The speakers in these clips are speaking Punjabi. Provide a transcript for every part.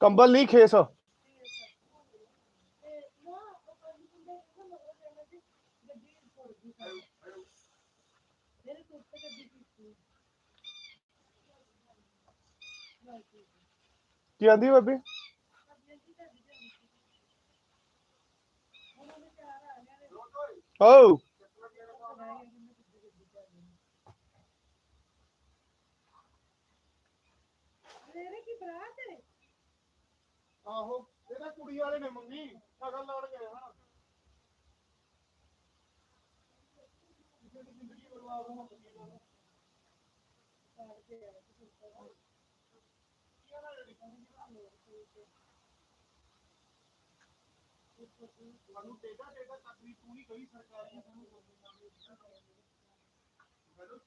ਕੰਬਲ ਨਹੀਂ ਖੇਸ ਕੀ ਆਂਦੀ ਬੱਬੀ ਓ ਆਹੋ ਇਹਦਾ ਕੁੜੀ ਵਾਲੇ ਨੇ ਮੰਗੀ ਸ਼ਗਨ ਲਾਉਣ ਗਏ ਹਨ ਕਿਸੇ ਦੀ ਜ਼ਿੰਦਗੀ ਬਰਬਾਦ ਹੋਣ ਲੱਗੀ ਨਾ ਸਾਨੂੰ ਟੇਡਾ ਟੇਡਾ ਤਕਲੀਫ ਪੂਰੀ ਕਈ ਸਰਕਾਰੀ ਸਾਨੂੰ ਹੈਲੋ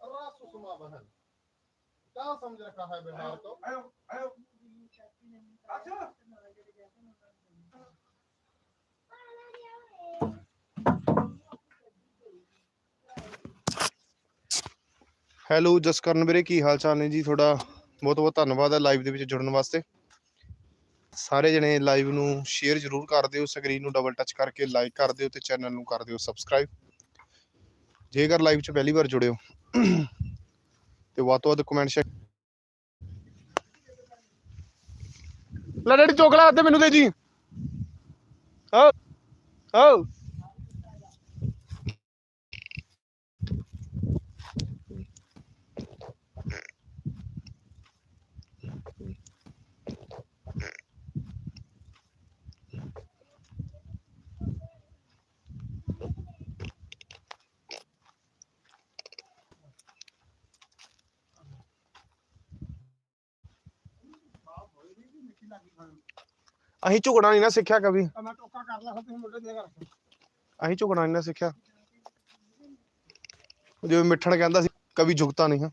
रात सुषमा बहन क्या समझ रखा है बिहार को ਹੈਲੋ ਜਸਕਰਨ ਵੀਰੇ, ਕੀ ਹਾਲ ਚਾਲ ਨੇ ਜੀ ਤੁਹਾਡਾ? ਬਹੁਤ ਬਹੁਤ ਧੰਨਵਾਦ ਹੈ ਲਾਈਵ ਦੇ ਵਿੱਚ ਜੁੜਨ ਵਾਸਤੇ। ਸਾਰੇ ਜਣੇ ਲਾਈਵ ਨੂੰ ਸ਼ੇਅਰ ਜ਼ਰੂਰ ਕਰ ਦਿਓ ਸਕਰੀਨ ਨੂੰ ਡਬਲ ਟੱਚ ਕਰਕੇ ਲਾਈਕ ਕਰ ਦਿਓ ਤੇ ਚੈਨਲ ਨੂੰ ਕਰ ਦਿਓ ਸਬਸਕ੍ਰਾਈਬ ਜੇਕਰ ਲਾਈਵ 'ਚ ਪਹਿਲੀ ਵਾਰ ਜੁੜਿਓ ਤੇ ਵੱਧ ਤੋਂ ਵੱਧ ਕਮੈਂਟ ਸ਼ੇਅਰ ਲੈ ਡੈਡੀ ਚੋਕਲਾ ਅੱਧੇ ਮੈਨੂੰ ਦੇ ਜੀ। ਹਾਂ ਹਾਂ ਅਸੀਂ ਝੁਕਣਾ ਨਹੀਂ ਨਾ ਸਿੱਖਿਆ ਕभी ਮੈਂ ਟੋਕਾ ਕਰ ਲਾ ਤੁਸੀਂ ਮੁੰਡੇ ਦੇ ਕਰ ਅਸੀਂ ਝੁਕਣਾ ਨਹੀਂ ਨਾ ਸਿੱਖਿਆ। ਜਿਵੇਂ ਮਿੱਠਣ ਕਹਿੰਦਾ ਸੀ ਕभी ਝੁਕਤਾ ਨਹੀਂ। ਹਾਂ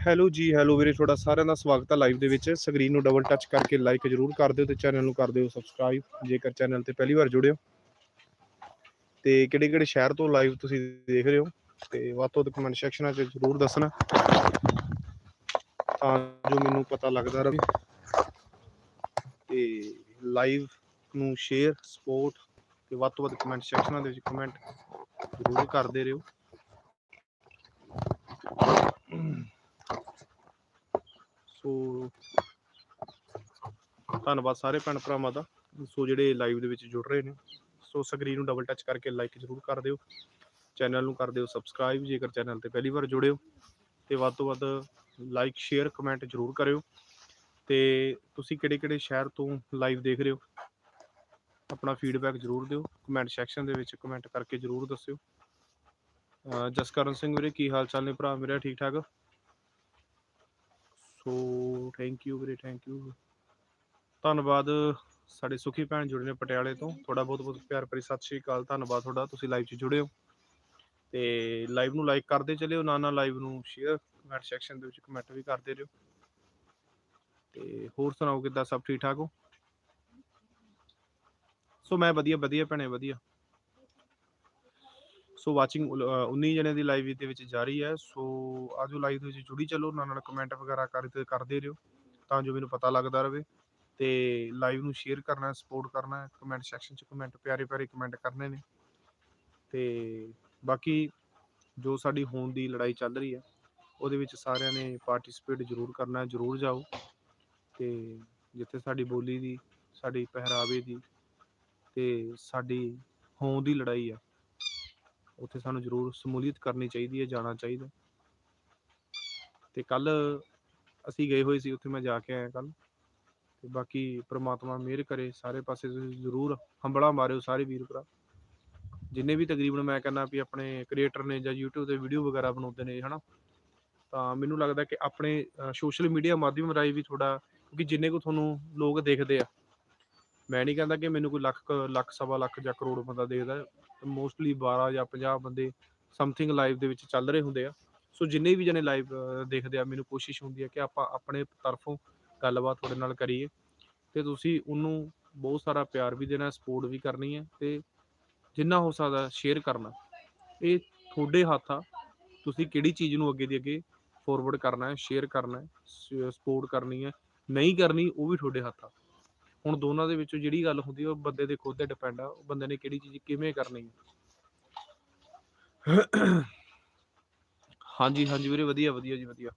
ਹੈਲੋ ਜੀ, ਹੈਲੋ ਵੀਰੇ, ਤੁਹਾਡਾ ਸਾਰਿਆਂ ਦਾ ਸਵਾਗਤ ਹੈ ਲਾਈਵ ਦੇ ਵਿੱਚ। ਸਕਰੀਨ ਨੂੰ ਡਬਲ ਟੱਚ ਕਰਕੇ ਲਾਈਕ ਜਰੂਰ ਕਰ ਦਿਓ ਤੇ ਚੈਨਲ ਨੂੰ ਕਰ ਦਿਓ ਸਬਸਕ੍ਰਾਈਬ ਜੇਕਰ ਚੈਨਲ ਤੇ ਪਹਿਲੀ ਵਾਰ ਜੁੜਿਓ ਤੇ ਕਿਹੜੇ ਕਿਹੜੇ ਸ਼ਹਿਰ ਤੋਂ ਲਾਈਵ ਤੁਸੀਂ ਦੇਖ ਰਹੇ ਹੋ? ਤੇ ਵੱਧ ਤੋਂ ਵੱਧ ਕਮੈਂਟ ਸੈਕਸ਼ਨਾਂ 'ਚ ਜਰੂਰ ਦੱਸਣਾ। ਤਾਂ ਜੋ ਮੈਨੂੰ ਪਤਾ ਲੱਗਦਾ ਰਹੇ। ਤੇ ਲਾਈਵ ਨੂੰ ਸ਼ੇਅਰ ਸਪੋਰਟ ਤੇ ਵੱਧ ਤੋਂ ਵੱਧ ਕਮੈਂਟ ਸੈਕਸ਼ਨਾਂ ਦੇ ਵਿੱਚ ਕਮੈਂਟ ਜਰੂਰ ਕਰਦੇ ਰਹੋ। ਸੋ ਧੰਨਵਾਦ ਸਾਰੇ ਭੈਣ ਭਰਾਵਾਂ ਦਾ। ਸੋ ਜਿਹੜੇ ਲਾਈਵ ਦੇ ਵਿੱਚ ਜੁੜ ਰਹੇ ਨੇ, ਸੋ ਸਕਰੀਨ ਨੂੰ ਡਬਲ ਟੱਚ ਕਰਕੇ ਲਾਈਕ ਜ਼ਰੂਰ ਕਰ ਦਿਓ। ਚੈਨਲ ਨੂੰ ਕਰ ਦਿਓ ਸਬਸਕ੍ਰਾਈਬ ਜੇਕਰ ਚੈਨਲ ਤੇ ਪਹਿਲੀ ਵਾਰ ਜੁੜਿਓ ਤੇ ਵੱਧ ਤੋਂ ਵੱਧ ਲਾਈਕ ਸ਼ੇਅਰ ਕਮੈਂਟ ਜ਼ਰੂਰ ਕਰਿਓ। ਤੇ ਤੁਸੀਂ ਕਿਹੜੇ ਕਿਹੜੇ ਸ਼ਹਿਰ ਤੋਂ ਲਾਈਵ ਦੇਖ ਰਹੇ ਹੋ, ਆਪਣਾ ਫੀਡਬੈਕ ਜ਼ਰੂਰ ਦਿਓ। ਕਮੈਂਟ ਸੈਕਸ਼ਨ ਦੇ ਵਿੱਚ ਕਮੈਂਟ ਕਰਕੇ ਜ਼ਰੂਰ ਦੱਸਿਓ। ਜਸਕਰਨ ਸਿੰਘ ਵੀਰੇ, ਕੀ ਹਾਲ ਚਾਲ ਨੇ ਭਰਾ? ਮੇਰਾ ਠੀਕ ਠਾਕ ਸੋ ਥੈਂਕ ਯੂ ਵੀਰੇ ਥੈਂਕ ਯੂ ਧੰਨਵਾਦ ਸਾਡੇ ਸੁਖੀ ਭੈਣ ਜੁੜੇ ਨੇ ਪਟਿਆਲੇ ਤੋਂ। ਤੁਹਾਡਾ ਬਹੁਤ ਬਹੁਤ ਪਿਆਰ ਭਰੀ ਸਤਿ ਸ਼੍ਰੀ ਅਕਾਲ। ਧੰਨਵਾਦ ਤੁਹਾਡਾ। ਤੁਸੀਂ ਲਾਈਵ 'ਚ ਜੁੜੇ ਹੋ। ਤੇ ਲਾਈਵ ਨੂੰ ਲਾਈਕ ਕਰਦੇ ਚੱਲਿਓ। ਨਾਲ ਨਾਲ ਲਾਈਵ ਨੂੰ ਸ਼ੇਅਰ ਕਮੈਂਟ ਸੈਕਸ਼ਨ ਦੇ ਵਿੱਚ ਕਮੈਂਟ ਵੀ ਕਰਦੇ ਰਹੋ ਤੇ ਹੋਰ ਸੁਣਾਓ ਕਿੱਦਾਂ? ਸਭ ਠੀਕ ਠਾਕ ਹੋ? ਸੋ ਮੈਂ ਵਧੀਆ ਵਧੀਆ ਭੈਣੇ, ਵਧੀਆ। ਸੋ ਵਾਚਿੰਗ 19 ਜਣੇ ਦੀ ਲਾਈਵ ਦੇ ਵਿੱਚ ਜਾਰੀ ਹੈ। ਸੋ ਆਜੋ ਲਾਈਵ ਦੇ ਵਿੱਚ ਜੁੜੀ ਚੱਲੋ, ਨਾਲ ਨਾਲ ਕਮੈਂਟ ਵਗੈਰਾ ਕਰਦੇ ਕਰਦੇ ਰਹੋ, ਤਾਂ ਜੋ ਮੈਨੂੰ ਪਤਾ ਲੱਗਦਾ ਰਹੇ ਤੇ ਲਾਈਵ ਨੂੰ ਸ਼ੇਅਰ ਕਰਨਾ ਸਪੋਰਟ ਕਰਨਾ ਕਮੈਂਟ ਸੈਕਸ਼ਨ 'ਚ ਕਮੈਂਟ ਪਿਆਰੇ ਪਿਆਰੇ ਕਮੈਂਟ ਕਰਨੇ ਨੇ। ਤੇ ਬਾਕੀ ਜੋ ਸਾਡੀ ਹੋਣ ਦੀ ਲੜਾਈ ਚੱਲ ਰਹੀ ਹੈ, ਉਹਦੇ ਵਿੱਚ ਸਾਰਿਆਂ ਨੇ ਪਾਰਟਿਸਿਪੇਟ ਜ਼ਰੂਰ ਕਰਨਾ, ਜ਼ਰੂਰ ਜਾਓ। ਤੇ ਜਿੱਥੇ ਸਾਡੀ ਬੋਲੀ ਦੀ, ਸਾਡੀ ਪਹਿਰਾਵੇ ਦੀ ਤੇ ਸਾਡੀ ਹੋਂਦ ਦੀ ਲੜਾਈ ਆ। ਉੱਥੇ ਸਾਨੂੰ ਜ਼ਰੂਰ ਸਮੂਲੀਅਤ ਕਰਨੀ ਚਾਹੀਦੀ ਹੈ, ਜਾਣਾ ਚਾਹੀਦਾ ਤੇ ਕੱਲ ਅਸੀਂ ਗਏ ਹੋਏ ਸੀ, ਉੱਥੇ ਮੈਂ ਜਾ ਕੇ ਆਇਆ ਕੱਲ ਤੇ ਬਾਕੀ ਪ੍ਰਮਾਤਮਾ ਮਿਹਰ ਕਰੇ, ਸਾਰੇ ਪਾਸੇ ਤੁਸੀਂ ਜ਼ਰੂਰ ਹੰਬਲਾ ਮਾਰਿਓ ਸਾਰੇ ਵੀਰ ਭਰਾ। ਜਿੰਨੇ ਵੀ ਤਕਰੀਬਨ ਮੈਂ ਕਹਿੰਦਾ ਵੀ ਆਪਣੇ ਕ੍ਰੀਏਟਰ ਨੇ ਜਾਂ YouTube ਤੇ ਵੀਡੀਓ ਵਗੈਰਾ ਬਣਾਉਂਦੇ ਨੇ, ਹਨਾ। ਤਾਂ ਮੈਨੂੰ ਲੱਗਦਾ ਕਿ ਆਪਣੇ ਸੋਸ਼ਲ ਮੀਡੀਆ ਮਾਧਿਅਮ ਰਾਹੀਂ ਵੀ ਥੋੜਾ ਕਿਉਂਕਿ ਜਿੰਨੇ ਕੋ ਤੁਹਾਨੂੰ ਲੋਕ ਦੇਖਦੇ ਆ ਮੈਂ ਨਹੀਂ ਕਹਿੰਦਾ ਕਿ ਮੈਨੂੰ ਕੋਈ ਲੱਖ ਕੁ- ਲੱਖ, ਸਵਾ ਲੱਖ ਜਾਂ ਕਰੋੜ ਬੰਦਾ ਦੇਖਦਾ। ਮੋਸਟਲੀ 12 ਜਾਂ 50 ਬੰਦੇ ਸਮਥਿੰਗ ਲਾਈਵ ਦੇ ਵਿੱਚ ਚੱਲ ਰਹੇ ਹੁੰਦੇ ਆ। ਸੋ ਜਿੰਨੇ ਵੀ ਜਣੇ ਲਾਈਵ ਦੇਖਦੇ ਆ, ਮੈਨੂੰ ਕੋਸ਼ਿਸ਼ ਹੁੰਦੀ ਹੈ ਕਿ ਆਪਾਂ ਆਪਣੇ ਤਰਫੋਂ ਗੱਲਬਾਤ ਤੁਹਾਡੇ ਨਾਲ ਕਰੀਏ। ਤੇ ਤੁਸੀਂ ਉਹਨੂੰ ਬਹੁਤ ਸਾਰਾ ਪਿਆਰ ਵੀ ਦੇਣਾ ਸਪੋਰਟ ਵੀ ਕਰਨੀ ਹੈ ਤੇ ਜਿੰਨਾ ਹੋ ਸਕਦਾ ਸ਼ੇਅਰ ਕਰਨਾ। ਇਹ ਤੁਹਾਡੇ ਹੱਥ ਆ। ਤੁਸੀਂ ਕਿਹੜੀ ਚੀਜ਼ ਨੂੰ ਅੱਗੇ ਦੀ ਅੱਗੇ ਫੋਰਵਰਡ ਕਰਨਾ ਹੈ ਸ਼ੇਅਰ ਕਰਨਾ ਹੈ ਸਪੋਰਟ ਕਰਨੀ ਹੈ। ਨਹੀਂ ਕਰਨੀ, ਉਹ ਵੀ ਤੁਹਾਡੇ ਹੱਥ ਆ। ਹੁਣ ਦੋਨਾਂ ਦੇ ਵਿੱਚੋਂ ਜਿਹੜੀ ਗੱਲ ਹੁੰਦੀ ਉਹ ਬੰਦੇ ਦੇ ਖੁਦ ਤੇ ਡਿਪੈਂਡ ਆ, ਉਹ ਬੰਦੇ ਨੇ ਕਿਹੜੀ ਚੀਜ਼ ਕਿਵੇਂ ਕਰਨੀ ਹਾਂਜੀ ਹਾਂਜੀ ਵੀਰੇ, ਵਧੀਆ ਵਧੀਆ ਜੀ ਵਧੀਆ।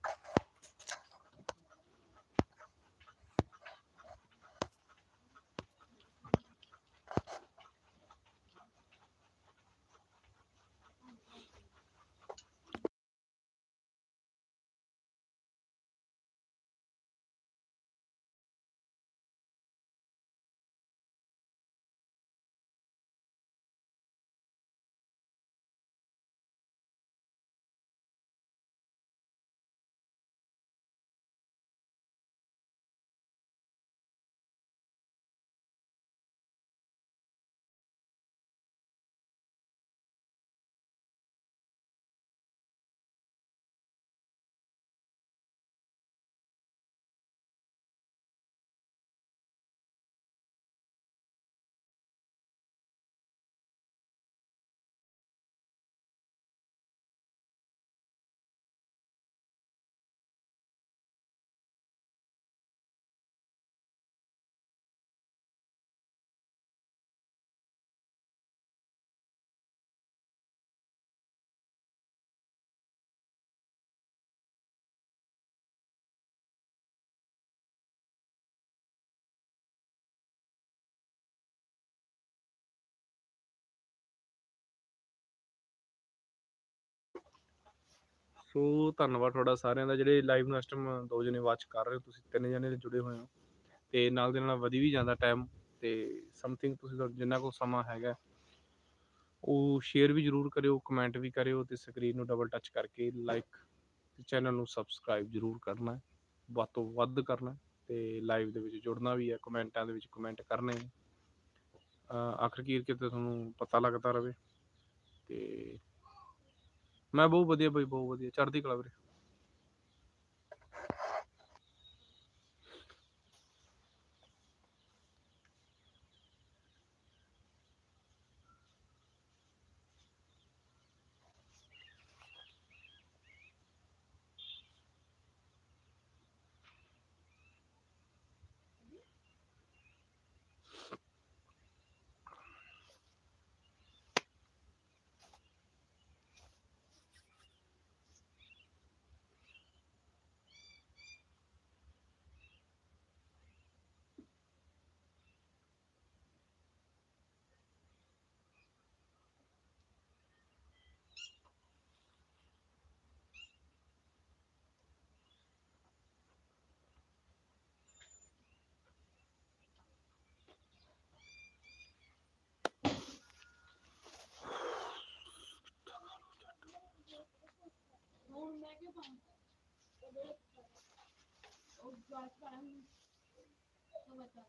ਸੋ ਧੰਨਵਾਦ ਤੁਹਾਡਾ ਸਾਰਿਆਂ ਦਾ, ਜਿਹੜੇ ਲਾਈਵ ਨੂੰ ਇਸ ਟਾਈਮ ਦੋ ਜਣੇ ਵਾਚ ਕਰ ਰਹੇ ਹੋ, ਤੁਸੀਂ ਤਿੰਨ ਜਣੇ ਜੁੜੇ ਹੋਏ ਹੋ। ਤੇ ਨਾਲ ਦੇ ਨਾਲ ਵਧੀ ਵੀ ਜਾਂਦਾ ਟਾਈਮ ਤੇ ਸਮਥਿੰਗ ਤੁਸੀਂ ਤੁਹਾਡਾ ਜਿੰਨਾ ਕੋ ਸਮਾਂ ਹੈਗਾ, ਉਹ ਸ਼ੇਅਰ ਵੀ ਜਰੂਰ ਕਰਿਓ ਕਮੈਂਟ ਵੀ ਕਰਿਓ ਤੇ ਸਕਰੀਨ ਨੂੰ ਡਬਲ ਟੱਚ ਕਰਕੇ ਲਾਈਕ ਤੇ ਚੈਨਲ ਨੂੰ ਸਬਸਕ੍ਰਾਈਬ ਜਰੂਰ ਕਰਨਾ ਵੱਧ ਤੋਂ ਵੱਧ ਕਰਨਾ ਹੈ ਤੇ ਲਾਈਵ ਦੇ ਵਿੱਚ ਜੁੜਨਾ ਵੀ ਹੈ ਕਮੈਂਟਾਂ ਦੇ ਵਿੱਚ ਕਮੈਂਟ ਕਰਨੇ ਆਖਰ ਅਹ ਕਿਤੇ ਤੁਹਾਨੂੰ ਪਤਾ ਲੱਗਦਾ ਰਹੇ ਤੇ ਮੈਂ ਬਹੁਤ ਵਧੀਆ ਬਾਈ ਬਹੁਤ ਵਧੀਆ ਚੜ੍ਹਦੀ ਕਲਾ ਵੀਰੇ। ਉਹ ਗਾਸ ਪਾਣੀ ਉਹ ਬਤਾ